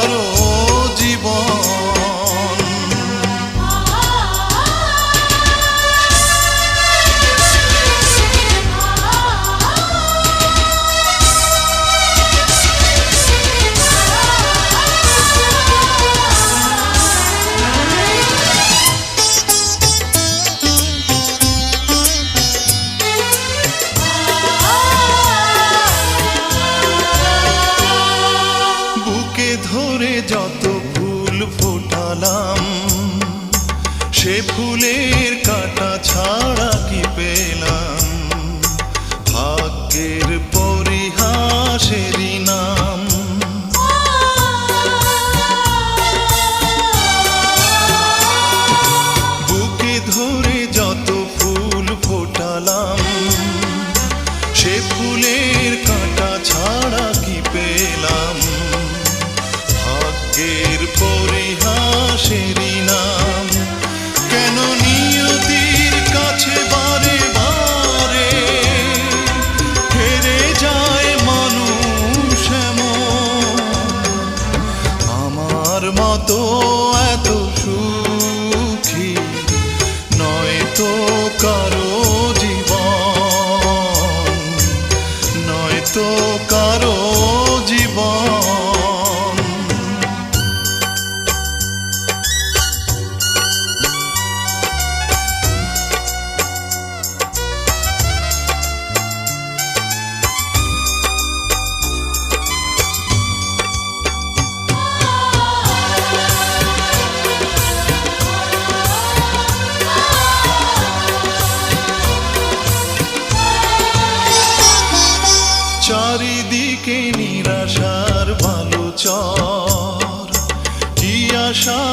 paro ফোটালাম সে ফুলের কাটা ছাড়া কি পেলাম? তো এত সুখী নয় তো কা আশা